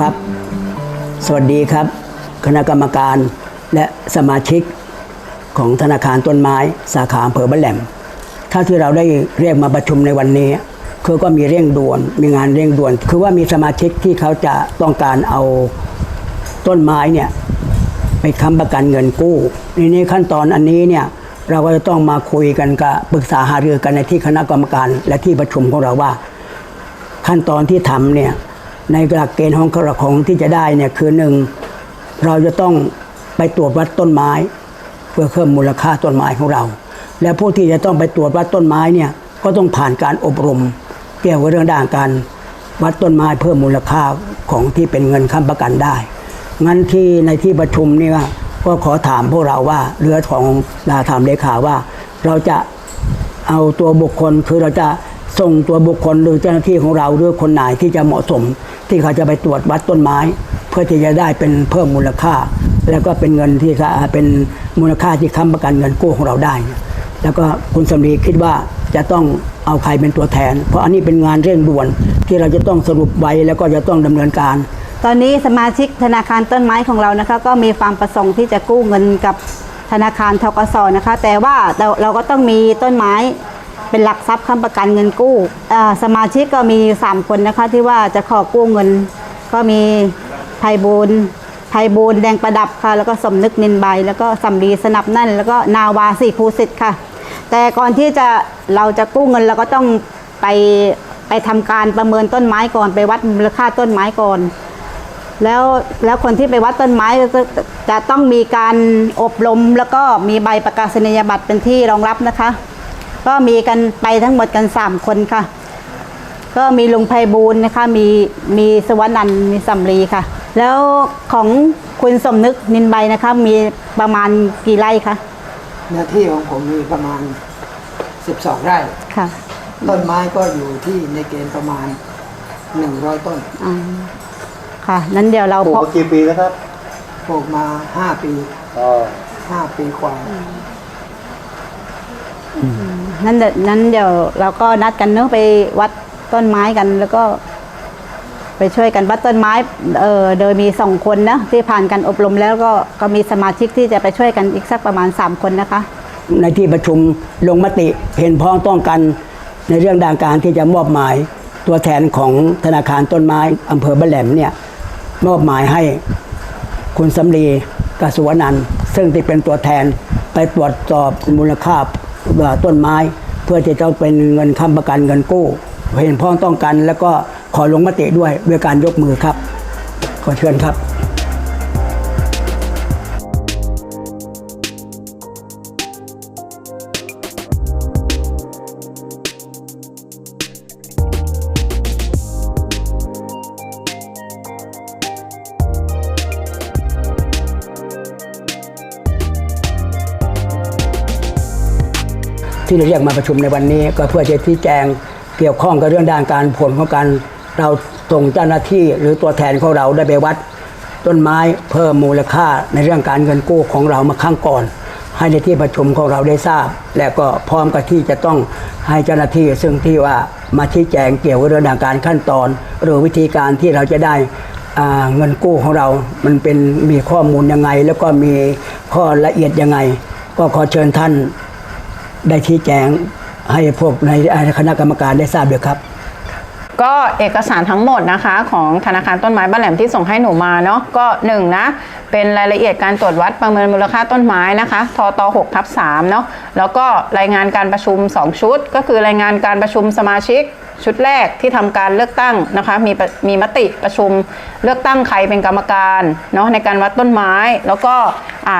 ครับ สวัสดีครับ คณะกรรมการและสมาชิกของธนาคารต้นไม้สาขาอำเภอบ้านแหลมเท่าที่เราได้เรียกมาประชุมในวันนี้คือก็มีเร่งด่วนมีงานเร่งด่วน คือว่ามีสมาชิกที่เขาจะต้องการเอาต้นไม้เนี่ยไปค้ำประกันเงินกู้ในนี้ขั้นตอนอันนี้เนี่ยเราก็จะต้องมาคุยกันกับปรึกษาหารือกันในที่คณะกรรมการ และที่ประชุมของเราว่า ขั้นตอนที่ทำเนี่ย ในหลักเกณฑ์ของกระของที่จะได้เนี่ยคือหนึ่งเราจะต้องไปตรวจวัดต้นไม้ เพื่อเพิ่มมูลค่าต้นไม้ของเรา และผู้ที่จะต้องไปตรวจวัดต้นไม้เนี่ยก็ต้องผ่านการอบรม เกี่ยวกับเรื่องด้านการวัดต้นไม้เพิ่มมูลค่าของที่เป็นเงินค้ำประกันได้งั้นที่ในที่ประชุมนี่ว่าก็ขอถามพวกเราว่าเรือของดาถามเลขาว่า เราจะเอาตัวบุคคลคือเราจะ ส่งตัวบุคคลหรือเจ้าหน้าที่ของเราหรือคนไหนที่จะเหมาะสม ที่เขาจะไปตรวจวัดต้นไม้ เพื่อที่จะได้เป็นเพิ่มมูลค่า แล้วก็เป็นเงินที่จะเป็นมูลค่าที่ค้ำประกันเงินกู้ของเราได้ แล้วก็คุณสำลีคิดว่าจะต้องเอาใครเป็นตัวแทน เพราะอันนี้เป็นงานเร่งด่วนที่เราจะต้องสรุปไว้แล้วก็จะต้องดำเนินการตอนนี้สมาชิกธนาคารต้นไม้ของเรานะคะ ก็มีความประสงค์ที่จะกู้เงินกับธนาคารทกสนะคะ แต่ว่าเราเราก็ต้องมีต้นไม้ เป็นหลักทรัพย์ค้ำประกันเงินกู้สมาชิกก็มี 3 คนนะคะที่ว่าจะขอกู้เงิน ก็มีไพบูลไพบูลแดงประดับค่ะ แล้วก็สมนึกนินใบ แล้วก็สำลีสนับนั่น แล้วก็นาวาสีภูสิทธิ์ค่ะ แต่ก่อนที่จะเราจะกู้เงินเราก็ต้องไปไปทำการประเมินต้นไม้ก่อนไปวัดมูลค่าต้นไม้ก่อน แล้วแล้วคนที่ไปวัดต้นไม้จะจะต้องมีการอบรมแล้วก็มีใบประกาศนียบัตรเป็นที่รองรับนะคะ ก็มีกันไปทั้งหมดกัน 3 คนค่ะ ก็มีลุงไพบูลย์นะคะ มีมีสวนันท์มีสำลีค่ะ แล้วของคุณสมนึกนินใบนะคะ มีประมาณกี่ไร่คะเนื้อที่ของผมมีประมาณ 12 ไร่ ค่ะ ต้นไม้ก็อยู่ที่ในเกณฑ์ประมาณ 100 ต้นอ่าค่ะ นั้นเดี๋ยวเราปลูกพอมากี่ปีแล้วครับปลูกมา 5 ปี อ๋อ5 ปีกว่า นั้นเดี๋ยวนั้นเดี๋ยวเราก็นัดกันเนอะไปวัดต้นไม้กันแล้วก็ ไปช่วยกันวัดต้นไม้เออโดยมีสองคนนะที่ผ่านการอบรมแล้วก็ก็มีสมาชิกที่จะไปช่วยกันอีกสักประมาณ 3 คนนะคะ ในที่ประชุมลงมติเห็นพ้องต้องกันในเรื่องด้านการที่จะมอบหมายตัวแทนของธนาคารต้นไม้อำเภอบ้านแหลมเนี่ยมอบหมายให้คุณสำลีกสุวนันซึ่งที่เป็นตัวแทนไปตรวจสอบมูลค่า ต้นไม้ เพื่อที่จะเป็นเงินค้ำประกันเงินกู้ เห็นพ้องต้องกัน แล้วก็ขอลงมติด้วยด้วยการยกมือครับ ขอเชิญครับ ที่เราเรียกมาประชุมในวันนี้ ก็เพื่อจะชี้แจงเกี่ยวข้องกับเรื่องด้านการผลของการเราส่งเจ้าหน้าที่หรือตัวแทนของเราได้ไปวัด ต้นไม้เพิ่มมูลค่าในเรื่องการเงินกู้ของเรามาข้างก่อน ให้ในที่ประชุมของเราได้ทราบ และก็พร้อมกับที่จะต้องให้เจ้าหน้าที่ซึ่งที่ว่ามาชี้แจงเกี่ยวกับเรื่องด้านการขั้นตอน หรือวิธีการที่เราจะได้เงินกู้ของเรา มันเป็นมีข้อมูลยังไง แล้วก็มีข้อละเอียดยังไง ก็ขอเชิญท่าน ได้ชี้แจงให้พวกในคณะกรรมการได้ทราบด้วยครับ ก็เอกสารทั้งหมดนะคะของธนาคารต้นไม้บ้านแหลมที่ส่งให้หนูมาเนาะก็1นงนะเป็นรายละเอียดการตรวจวัดประเมินมูลค่าต้นไม้นะคะทต6ทับ3เนาะแล้วก็รายงานการประชุม 2 ชุด ก็คือรายงานการประชุมสมาชิก ชุดแรกที่ทำการเลือกตั้งนะคะมีมีมติประชุมเลือกตั้งใครเป็นกรรมการเนาะในการวัดต้นไม้ แล้วก็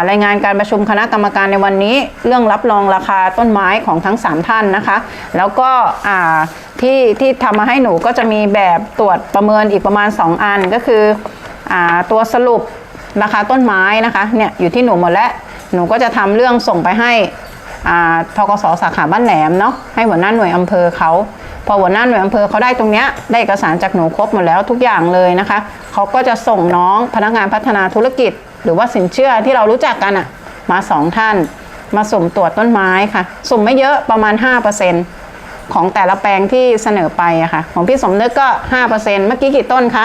รายงานการประชุมคณะกรรมการในวันนี้ เรื่องรับรองราคาต้นไม้ของทั้ง 3 ท่านนะคะ แล้วก็ที่ที่ทำมาให้หนูก็จะมีแบบตรวจประเมินอีกประมาณ 2 อันก็คืออตัวสรุปราคาต้นไม้นะคะเนี่ยอยู่ที่หนูหมดแล้วหนูก็จะทำเรื่องส่งไปให้ทกสสาขาบ้านแหลมเนาะให้หัวหน้าหน่วยอำเภอเขา พอหัวหน้าหน่วยอำเภอเขาได้ตรงเนี้ยได้เอกสารจากหนูครบหมดแล้วทุกอย่างเลยนะคะเขาก็จะส่งน้องพนักงานพัฒนาธุรกิจ หรือว่าสินเชื่อที่เรารู้จักกันอะมาสองท่าน มาสุ่มตรวจต้นไม้ค่ะ สุ่มไม่เยอะประมาณ 5%ของแต่ละแปลงที่เสนอไปอะค่ะของพี่สมนึกก็ 5%เมื่อกี้กี่ต้นคะ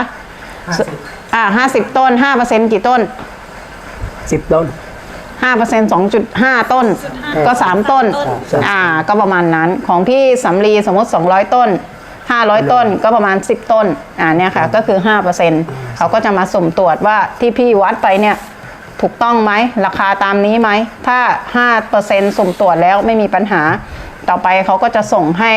50อ่าห้าสิบต้นห้าเปอร์เซ็นต์กี่ต้น สิบต้น ห้าเปอร์เซ็นต์สองจุดห้าต้น ก็สามต้น อ่า ก็ประมาณนั้น ของพี่สำลีสมมติสองร้อยต้นห้าร้อยต้น ก็ประมาณสิบต้น อ่า เนี่ยค่ะ ก็คือห้าเปอร์เซ็นต์เขาก็จะมาสุ่มตรวจว่าที่พี่วัดไปเนี่ยถูกต้องไหม ราคาตามนี้ไหม ถ้า 5%สุ่มตรวจแล้วไม่มีปัญหา ต่อไปเขาก็จะส่งให้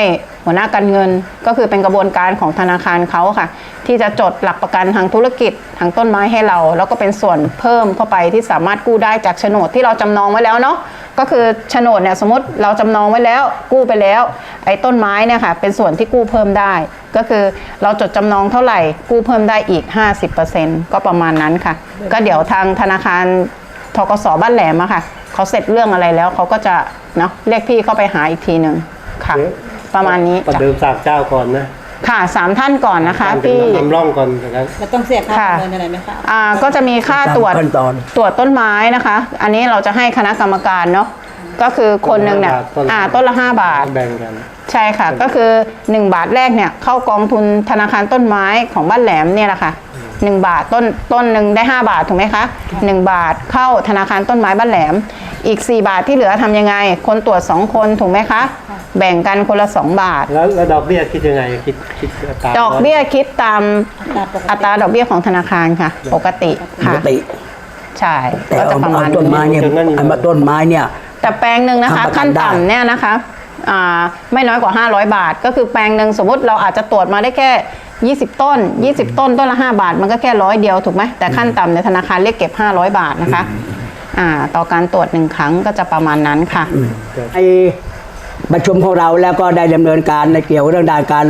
หัวหน้าการเงิน ก็คือเป็นกระบวนการของธนาคารเขาค่ะ ที่จะจดหลักประกันทางธุรกิจทางต้นไม้ให้เรา แล้วก็เป็นส่วนเพิ่มเข้าไปที่สามารถกู้ได้จากโฉนดที่เราจำนองไว้แล้วเนาะก็คือโฉนดเนี่ยสมมติเราจำนองไว้แล้วกู้ไปแล้ว ไอ้ต้นไม้เนี่ยค่ะเป็นส่วนที่กู้เพิ่มได้ ก็คือเราจดจำนองเท่าไหร่กู้เพิ่มได้อีก 50%ก็ประมาณนั้นค่ะ ก็เดี๋ยวทางธนาคารทกสบ้านแหลมอะค่ะ เขาเสร็จเรื่องอะไรแล้วเขาก็จะเนาะเรียกพี่เข้าไปหาอีกทีหนึ่งค่ะ ประมาณนี้ประจ้ะเดิมสากเจ้าก่อนนะค่ะสามท่านก่อนนะคะการเป็นพี่นำร่องก่อนนะครับเราต้องเสียค่าค่ะ ประเมินอะไรไหมคะอ่าก็จะมีค่าตรวจตามขั้นตอน ตรวจต้นไม้นะคะ อันนี้เราจะให้คณะกรรมการเนาะก็คือคนหนึ่งเนี่ยต้นละอ่าห้าบาทต้นละ5บาท แบ่งกัน ใช่ค่ะ ก็คือ 1 บาทแรกเนี่ยเข้ากองทุนธนาคารต้นไม้ของบ้านแหลมเนี่ยแหละค่ะ 1 บาทต้นต้นหนึ่งได้ 5 บาทถูกไหมคะ 1 บาทเข้าธนาคารต้นไม้บ้านแหลม อีก 4 บาทที่เหลือทำยังไง คนตรวจ 2 คนถูกไหมคะ แบ่งกันคนละ 2 บาท แล้วแล้วดอกเบี้ยคิดยังไงคิดคิดตามดอกเบี้ยคิดตามตามปกติอัตราดอกเบี้ยของธนาคารค่ะ ปกติปค่ะกติใช่แต่ก็จะเอาประเอามาณต้นไม้เนี่ยเอามาต้นไม้เนี่ย แต่แปลงหนึ่งนะคะ ทำประกันขั้นได้ต่ำเนี่ยนะคะอ่าไม่น้อยกว่า 500 บาท ก็คือแปลงหนึ่งสมมติเราอาจจะตรวจมาได้แค่ 20 ต้น 20 ต้นต้นละ 5 บาท มันก็แค่ร้อยเดียวถูกไหมแต่ขั้นต่ำในยธนาคารเรียกเก็บ 500 บาทนะคะอ่าต่อการตรวจหนึ่งครั้งก็จะประมาณนั้นค่ะในประชุมของเราแล้วก็ได้ดำเนินการในเกี่ยวเรื่องด้านการ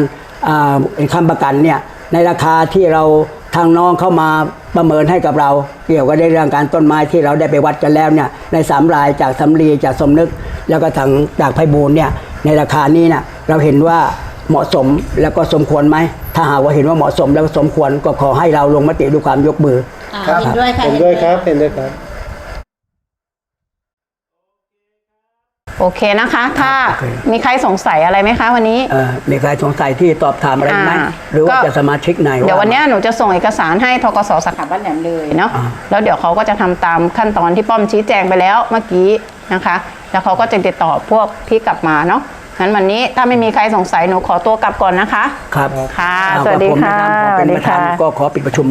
อ่าคำประกันเนี่ยในราคาที่เราทางน้องเข้ามาประเมินให้กับเรา เกี่ยวกับในเรื่องการต้นไม้ที่เราได้ไปวัดกันแล้วเนี่ยในสามรายจากสำลีจากสมนึก แล้วก็ทางจากไพบูลย์เนี่ยในราคานี้เนี่ยเราเห็นว่า เหมาะสมแล้วก็สมควรไหม ถ้าหากว่าเห็นว่าเหมาะสมแล้วก็สมควรก็ขอให้เราลงมติด้วยความยกมือ อ่าเห็นด้วยค่ะ เห็นด้วยครับเห็นด้วยครับ โอเคนะคะ ถ้าโอเค มีใครสงสัยอะไรไหมคะวันนี้ เอ่อมีใครสงสัยที่ตอบถามอะไรไหมอ่าหรือว่าก็ จะสมาชิกไหน เดี๋ยววันเนี้ยหนูจะส่งเอกสารให้ทกสสาขาบ้านแหลมเลยเนาะอ่า แล้วเดี๋ยวเขาก็จะทำตามขั้นตอนที่ป้อมชี้แจงไปแล้วเมื่อกี้นะคะ แล้วเขาก็จะติดต่อพวกพี่กลับมาเนาะ งั้นวันนี้ถ้าไม่มีใครสงสัยหนูขอตัวกลับก่อนนะคะ ครับค่ะเอาสวัสดีผมค่ะนรับขอเป็นสวัสดีประธานค่ะก็ขอปิดประชุม